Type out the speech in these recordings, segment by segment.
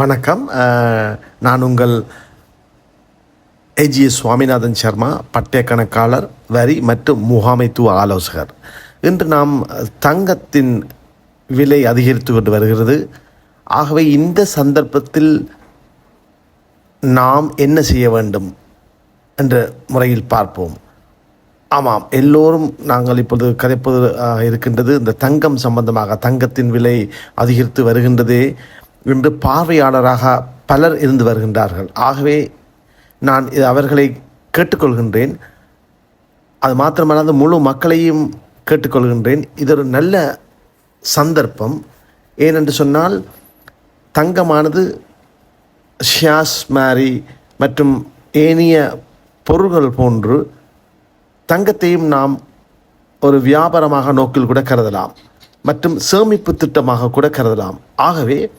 வணக்கம். நான் உங்கள் ஏஜிஎஸ் சுவாமிநாதன் சர்மா பட்டய கணக்காளர் வரி மற்றும் முகாமைத்துவ ஆலோசகர். இன்று நாம் தங்கத்தின் விலை அதிகரித்து கொண்டு வருகிறது. ஆகவே இந்த சந்தர்ப்பத்தில் நாம் என்ன செய்ய வேண்டும் என்ற முறையில் பார்ப்போம். ஆமாம் எல்லோரும் நாங்கள் இப்பொழுது கதைப்பது இருக்கின்றது. இந்த தங்கம் சம்பந்தமாக தங்கத்தின் விலை அதிகரித்து வருகின்றதே. என்று பார்வையாளராக பலர் இருந்து வருகின்றார்கள். ஆகவே நான் இது அவர்களை கேட்டுக்கொள்கின்றேன். அது மாத்திரமல்லாது முழு மக்களையும் கேட்டுக்கொள்கின்றேன். இது ஒரு நல்ல சந்தர்ப்பம். ஏனென்று சொன்னால் தங்கமானது ஷியாஸ் மாரி மற்றும் ஏனைய பொருள்கள் போன்று தங்கத்தையும் நாம் ஒரு வியாபாரமாக நோக்கில் கூட கருதலாம். மற்றும் சேமிப்பு திட்டமாக கூட கருதலாம். ஆகவே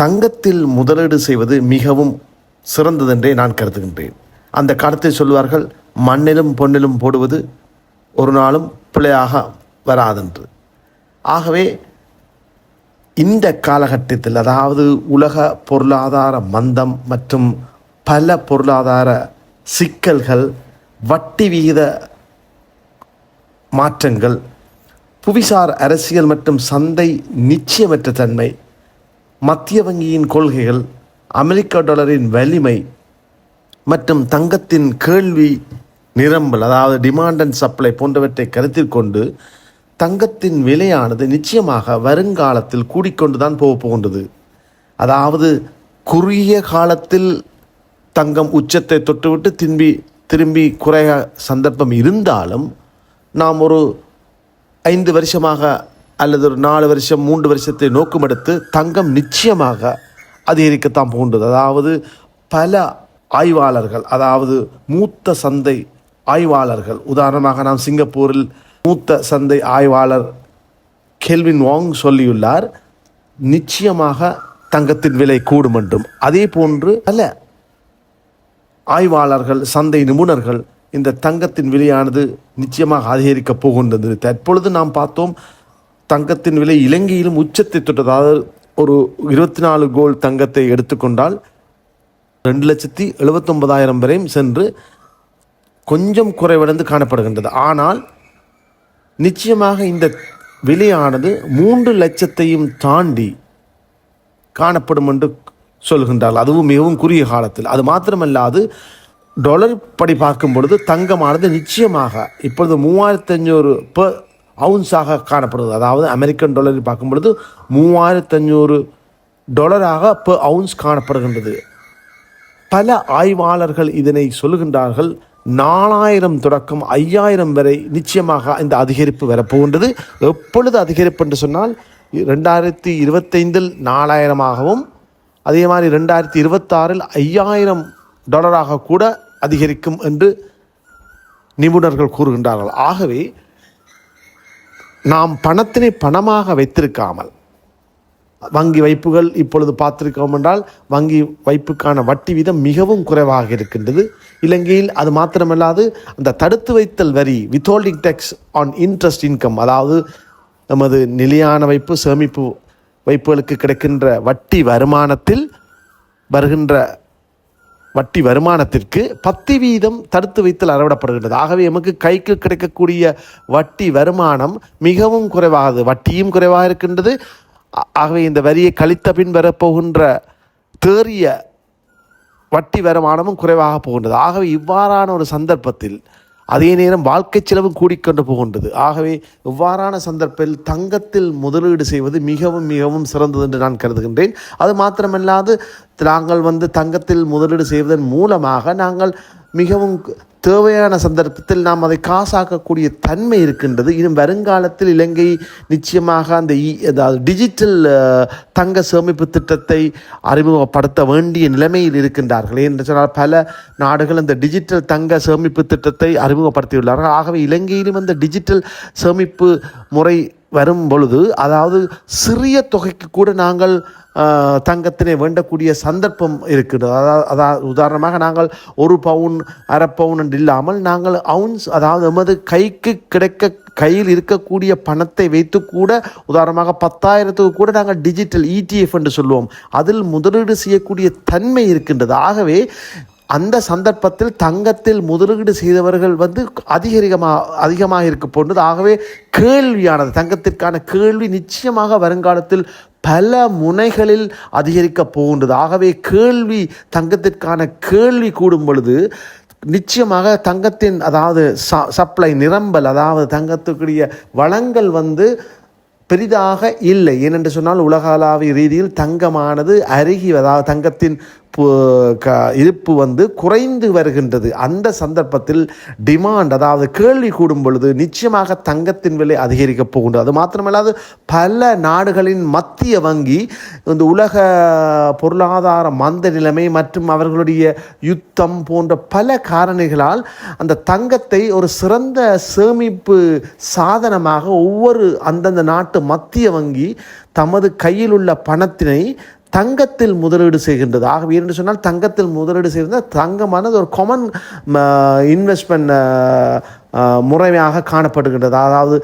தங்கத்தில் முதலீடு செய்வது மிகவும் சிறந்ததென்றே நான் கருதுகின்றேன். அந்த காலத்தில் சொல்வார்கள் மண்ணிலும் பொன்னிலும் போடுவது ஒரு நாளும் பிழையாக வராதென்று. ஆகவே இந்த காலகட்டத்தில் அதாவது உலக பொருளாதார மந்தம் மற்றும் பல பொருளாதார சிக்கல்கள் வட்டி விகித மாற்றங்கள் புவிசார் அரசியல் மற்றும் சந்தை நிச்சயமற்ற தன்மை மத்திய வங்கியின் கொள்கைகள் அமெரிக்க டாலரின் வலிமை மற்றும் தங்கத்தின் கேள்வி நிரம்பல் அதாவது டிமாண்ட் அண்ட் சப்ளை போன்றவற்றை கருத்தில் கொண்டு தங்கத்தின் விலையானது நிச்சயமாக வருங்காலத்தில் கூடிக்கொண்டு தான் போக போகின்றது. அதாவது குறுகிய காலத்தில் தங்கம் உச்சத்தை தொட்டுவிட்டு திரும்பி திரும்பி குறைய சந்தர்ப்பம் இருந்தாலும் நாம் ஒரு ஐந்து வருஷமாக அல்லது ஒரு நாலு வருஷம் மூன்று வருஷத்தை நோக்கம் எடுத்து தங்கம் நிச்சயமாக அதிகரிக்கத்தான் போன்றது. அதாவது பல ஆய்வாளர்கள் அதாவது மூத்த சந்தை ஆய்வாளர்கள் உதாரணமாக நாம் சிங்கப்பூரில் மூத்த சந்தை ஆய்வாளர் கெல்வின் வாங் சொல்லியுள்ளார் நிச்சயமாக தங்கத்தின் விலை கூடும் என்றும். அதே போன்று பல ஆய்வாளர்கள் சந்தை நிபுணர்கள் இந்த தங்கத்தின் விலையானது நிச்சயமாக அதிகரிக்கப் போகின்றது. தற்பொழுது நாம் பார்த்தோம் தங்கத்தின் விலை இலங்கையிலும் உச்சத்தை தொட்டது. அதாவது ஒரு இருபத்தி நாலு கோல் தங்கத்தை எடுத்துக்கொண்டால் ரெண்டு லட்சத்தி எழுபத்தொன்பதாயிரம் வரையும் சென்று கொஞ்சம் குறைவடைந்து காணப்படுகின்றது. ஆனால் நிச்சயமாக இந்த விலையானது மூன்று லட்சத்தையும் தாண்டி காணப்படும் என்று சொல்கின்றார்கள் அதுவும் மிகவும் குறுகிய காலத்தில். அது மாத்திரமல்லாது டொலர் படி பார்க்கும் பொழுது தங்கமானது நிச்சயமாக இப்பொழுது மூவாயிரத்தி அஞ்சூறு per அவுன்ஸாக காணப்படுது. அதாவது அமெரிக்கன் டாலரில் பார்க்கும் பொழுது மூவாயிரத்தஞ்சூறு டாலராக இப்போ அவுன்ஸ் காணப்படுகின்றது. பல ஆய்வாளர்கள் இதனை சொல்லுகின்றார்கள். நாலாயிரம் தொடக்கம் ஐயாயிரம் வரை நிச்சயமாக இந்த அதிகரிப்பு வரப்போகின்றது. எப்பொழுது அதிகரிப்பு என்று சொன்னால் ரெண்டாயிரத்தி இருபத்தைந்தில் நாலாயிரமாகவும் அதே மாதிரி ரெண்டாயிரத்தி இருபத்தாறில் ஐயாயிரம் டாலராக கூட அதிகரிக்கும் என்று நிபுணர்கள் கூறுகின்றார்கள். ஆகவே நாம் பணத்தினை பணமாக வைத்திருக்காமல் வங்கி வைப்புகள் இப்பொழுது பார்த்திருக்கோம் என்றால் வங்கி வைப்புக்கான வட்டி வீதம் மிகவும் குறைவாக இருக்கின்றது. இலங்கையில் அது மாத்திரமல்லாது அந்த தடுத்து வைத்தல் வரி withholding tax on interest income அதாவது நமது நிலையான வைப்பு சேமிப்பு வைப்புகளுக்கு கிடைக்கின்ற வட்டி வருமானத்தில் வருகின்ற வட்டி வருமானத்திற்கு பத்து வீதம் தடுத்து வைத்தல் அறவிடப்படுகின்றது. ஆகவே எமக்கு கைக்கு கிடைக்கக்கூடிய வட்டி வருமானம் மிகவும் குறைவாகுது. வட்டியும் குறைவாக இருக்கின்றது. ஆகவே இந்த வரியை கழித்த பின் வரப்போகின்ற தேறிய வட்டி வருமானமும் குறைவாக போகின்றது. ஆகவே இவ்வாறான ஒரு சந்தர்ப்பத்தில் அதே நேரம் வாழ்க்கை செலவும் கூடிக்கொண்டு போகின்றது. ஆகவே இவ்வாறான சந்தர்ப்பத்தில் தங்கத்தில் முதலீடு செய்வது மிகவும் மிகவும் சிறந்தது என்று நான் கருதுகின்றேன். அது மாத்திரமல்லாது நாங்கள் வந்து தங்கத்தில் முதலீடு செய்வதன் மூலமாக நாங்கள் மிகவும் தேவையான சந்தர்ப்பத்தில் நாம் அதை காசாக்கக்கூடிய தன்மை இருக்கின்றது. இன்னும் வருங்காலத்தில் இலங்கை நிச்சயமாக அந்த இ- அதாவது டிஜிட்டல் தங்க சேமிப்பு திட்டத்தை அறிமுகப்படுத்த வேண்டிய நிலைமையில் இருக்கின்றார்கள் என்று சொன்னால் பல நாடுகள் இந்த டிஜிட்டல் தங்க சேமிப்பு திட்டத்தை அறிமுகப்படுத்தியுள்ளார்கள். ஆகவே இலங்கையிலும் அந்த டிஜிட்டல் சேமிப்பு முறை வரும் பொழுது அதாவது சிறிய தொகைக்கு கூட நாங்கள் தங்கத்தினை வேண்டக்கூடிய சந்தர்ப்பம் இருக்குது அதாவது அதாவது உதாரணமாக நாங்கள் ஒரு பவுன் அரை பவுன் என்று இல்லாமல் நாங்கள் அவுன்ஸ் அதாவது எமது கைக்கு கிடைக்க கையில் இருக்கக்கூடிய பணத்தை வைத்து கூட உதாரணமாக பத்தாயிரத்துக்கு கூட நாங்கள் டிஜிட்டல் இடிஎஃப் என்று சொல்லுவோம். அதில் முதலீடு செய்யக்கூடிய தன்மை இருக்கின்றது. ஆகவே அந்த சந்தர்ப்பத்தில் தங்கத்தில் முதலீடு செய்தவர்கள் வந்து அதிகரிகமாக அதிகமாக இருக்க போன்றது ஆகவே கேள்வியானது தங்கத்திற்கான கேள்வி நிச்சயமாக வருங்காலத்தில் பல முனைகளில் அதிகரிக்க போகின்றது. ஆகவே கேள்வி தங்கத்திற்கான கேள்வி கூடும் பொழுது நிச்சயமாக தங்கத்தின் அதாவது ச சப்ளை நிரம்பல் அதாவது தங்கத்துக்குரிய வளங்கள் வந்து பெரிதாக இல்லை. ஏனென்று சொன்னால் உலகளாவிய ரீதியில் தங்கமானது அருகி அதாவது தங்கத்தின் இருப்பு வந்து குறைந்து வருகின்றது. அந்த சந்தர்ப்பத்தில் டிமாண்ட் அதாவது கேள்வி கூடும் பொழுது நிச்சயமாக தங்கத்தின் விலை அதிகரிக்கப் போகின்றது. அது மாத்திரமல்லாது பல நாடுகளின் மத்திய வங்கி இந்த உலக பொருளாதார மந்த நிலைமை மற்றும் அவர்களுடைய யுத்தம் போன்ற பல காரணிகளால் அந்த தங்கத்தை ஒரு சிறந்த சேமிப்பு சாதனமாக ஒவ்வொரு அந்தந்த நாட்டு மத்திய வங்கி தமது கையில் உள்ள பணத்தினை தங்கத்தில் முதலீடு செய்கின்றது. ஆகவே என்று சொன்னால் தங்கத்தில் முதலீடு செய்கிறது தங்கமானது ஒரு காமன் இன்வெஸ்ட்மெண்ட் முறையாக காணப்படுகின்றது. அதாவது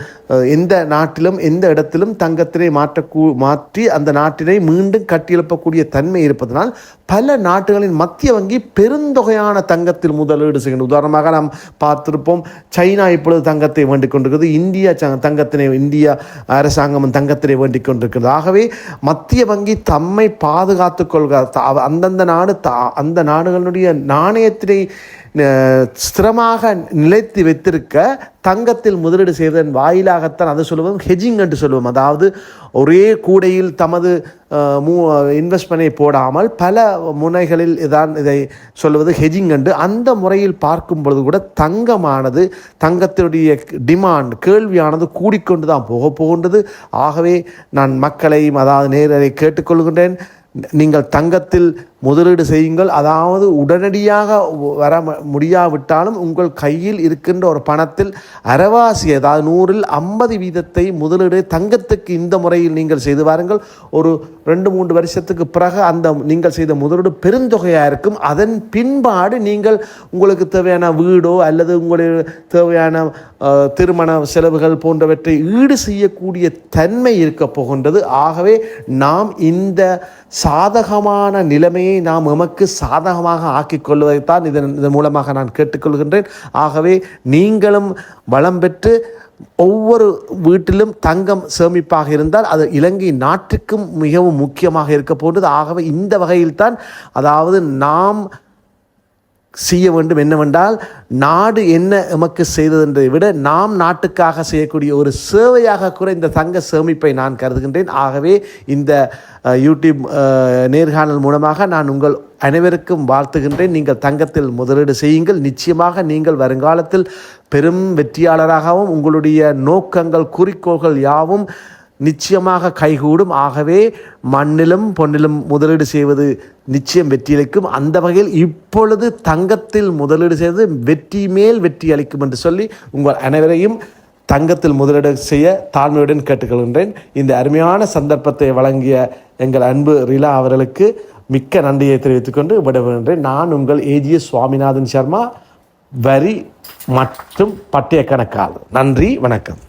எந்த நாட்டிலும் எந்த இடத்திலும் தங்கத்தினை மாற்றக்கூ மாற்றி அந்த நாட்டினை மீண்டும் கட்டியெழுப்பக்கூடிய தன்மை இருப்பதனால் பல நாடுகளின் மத்திய வங்கி பெருந்தொகையான தங்கத்தில் முதலீடு செய்கின்றது. உதாரணமாக நாம் பார்த்திருப்போம் சைனா இப்பொழுது தங்கத்தை வேண்டிக் கொண்டிருக்கிறது. இந்தியா தங்கத்தினை இந்திய அரசாங்கம் தங்கத்தினை வேண்டிக் கொண்டிருக்கிறது. ஆகவே மத்திய வங்கி தம்மை பாதுகாத்துக் கொள்க அந்தந்த நாடு அந்த நாடுகளுடைய நாணயத்தினை ஸ்திரமாக நிலைத்து வைத்திருக்க தங்கத்தில் முதலீடு செய்வதன் வாயிலாகத்தான் அதை சொல்லுவோம் ஹெஜிங் என்று சொல்லுவோம். அதாவது ஒரே கூடையில் தமது மூ இன்வெஸ்ட்மெண்ட்டை போடாமல் பல முனைகளில் இதான் இதை சொல்லுவது ஹெஜிங் என்று அந்த முறையில் பார்க்கும் பொழுது கூட தங்கமானது தங்கத்தினுடைய டிமாண்ட் கேள்வியானது கூடிக்கொண்டு தான் போக போகின்றது. ஆகவே நான் மக்களையும் அதாவது நேரரை கேட்டுக்கொள்கின்றேன். நீங்கள் தங்கத்தில் முதலீடு செய்யுங்கள். அதாவது உடனடியாக வர முடியாவிட்டாலும் உங்கள் கையில் இருக்கின்ற ஒரு பணத்தில் அரைவாசி அதாவது நூறில் ஐம்பது வீதத்தை முதலீடு தங்கத்துக்கு இந்த முறையில் நீங்கள் செய்து வாருங்கள். ஒரு ரெண்டு மூன்று வருஷத்துக்கு பிறகு அந்த நீங்கள் செய்த முதலீடு பெருந்தொகையாக இருக்கும். அதன் பின்பாடு நீங்கள் உங்களுக்கு தேவையான வீடோ அல்லது உங்களுக்கு தேவையான திருமண செலவுகள் போன்றவற்றை ஈடு செய்யக்கூடிய தன்மை இருக்க போகின்றது. ஆகவே நாம் இந்த சாதகமான நிலைமையை நாம் எமக்கு சாதகமாக ஆக்கிக் கொள்வதைத்தான் இதன் இதன் மூலமாக நான் கேட்டுக்கொள்கின்றேன். ஆகவே நீங்களும் வளம் பெற்று ஒவ்வொரு வீட்டிலும் தங்கம் சேமிப்பாக இருந்தால் அது இலங்கை நாட்டுக்கும் மிகவும் முக்கியமாக இருக்க போன்றது. ஆகவே இந்த வகையில்தான் அதாவது நாம் செய்ய வேண்டும் என்னவென்றால் நாடு என்ன எமக்கு செய்ததென்றதை விட நாம் நாட்டுக்காக செய்யக்கூடிய ஒரு சேவையாக கூட இந்த தங்க சேமிப்பை நான் கருதுகின்றேன். ஆகவே இந்த யூடியூப் நேர்காணல் மூலமாக நான் உங்கள் அனைவருக்கும் வாழ்த்துகின்றேன். நீங்கள் தங்கத்தில் முதலீடு செய்யுங்கள். நிச்சயமாக நீங்கள் வருங்காலத்தில் பெரும் வெற்றியாளராகவும் உங்களுடைய நோக்கங்கள் குறிக்கோள்கள் யாவும் நிச்சயமாக கைகூடும். ஆகவே மண்ணிலும் பொன்னிலும் முதலீடு செய்வது நிச்சயம் வெற்றியளிக்கும். அந்த வகையில் இப்பொழுது தங்கத்தில் முதலீடு செய்வது வெற்றி மேல் வெற்றி அளிக்கும் என்று சொல்லி உங்கள் அனைவரையும் தங்கத்தில் முதலீடு செய்ய தாழ்மையுடன் கேட்டுக்கொள்கின்றேன். இந்த அருமையான சந்தர்ப்பத்தை வழங்கிய எங்கள் அன்பு ரிலா அவர்களுக்கு மிக்க நன்றியை தெரிவித்துக்கொண்டு விடைபெறுகின்றேன். நான் உங்கள் ஏஜிஎஸ் சுவாமிநாதன் சர்மா வரி மற்றும் பட்டய கணக்காளர் நன்றி வணக்கம்.